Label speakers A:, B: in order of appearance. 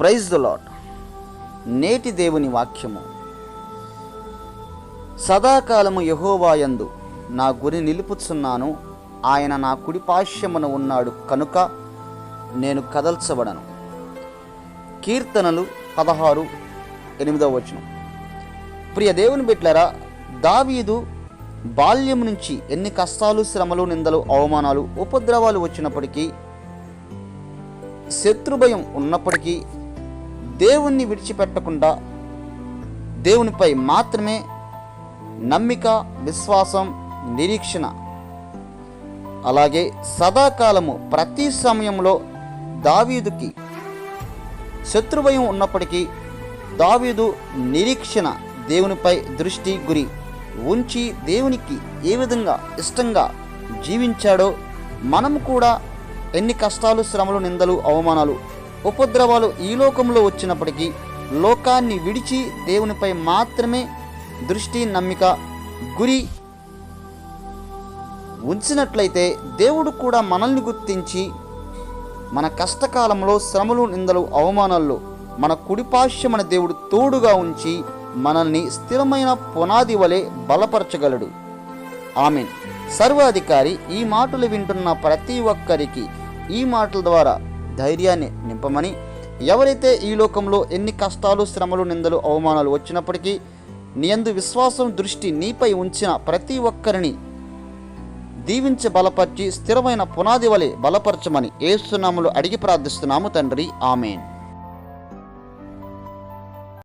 A: Praise the lot నేటి దేవుని వాక్యము. సదాకాలము యహోవాయందు నా గురి నిలుపుచున్నాను. ఆయన నా కుడి ఉన్నాడు కనుక నేను కదల్చబడను. కీర్తనలు పదహారు ఎనిమిదవ వచనం. ప్రియ దేవుని బిట్లరా దావీదు బాల్యం నుంచి ఎన్ని కష్టాలు శ్రమలు నిందలు అవమానాలు ఉపద్రవాలు వచ్చినప్పటికీ శత్రుభయం ఉన్నప్పటికీ దేవుణ్ణి విడిచిపెట్టకుండా దేవునిపై మాత్రమే నమ్మిక విశ్వాసం నిరీక్షణ. అలాగే సదాకాలము ప్రతి సమయంలో దావీదుకి శత్రుభయం ఉన్నప్పటికీ దావీదు నిరీక్షణ దేవునిపై దృష్టి గురి ఉంచి దేవునికి ఏ విధంగా ఇష్టంగా జీవించాడో మనం కూడా ఎన్ని కష్టాలు శ్రమలు నిందలు అవమానాలు ఉపద్రవాలు ఈ లోకంలో వచ్చినప్పటికీ లోకాన్ని విడిచి దేవునిపై మాత్రమే దృష్టి నమ్మిక గురి ఉంచినట్లయితే దేవుడు కూడా మనల్ని గుర్తించి మన కష్టకాలంలో శ్రమలు నిందలు అవమానాల్లో మన కుడిపాశ్యమన దేవుడు తోడుగా ఉంచి మనల్ని స్థిరమైన పునాది వలె బలపరచగలడు. ఆమెన్. సర్వాధికారి ఈ మాటలు వింటున్న ప్రతి ఒక్కరికి ఈ మాటల ద్వారా ధైర్యాన్ని నింపమని ఎవరైతే ఈ లోకంలో ఎన్ని కష్టాలు శ్రమలు నిందలు అవమానాలు వచ్చినప్పటికీ నీ యందు విశ్వాసం దృష్టి నీపై ఉంచిన ప్రతి ఒక్కరిని దీవించి బలపరిచి స్థిరమైన పునాది వలె బలపరచమని ఏసునాములు అడిగి ప్రార్థిస్తున్నాము తండ్రి. ఆమెన్.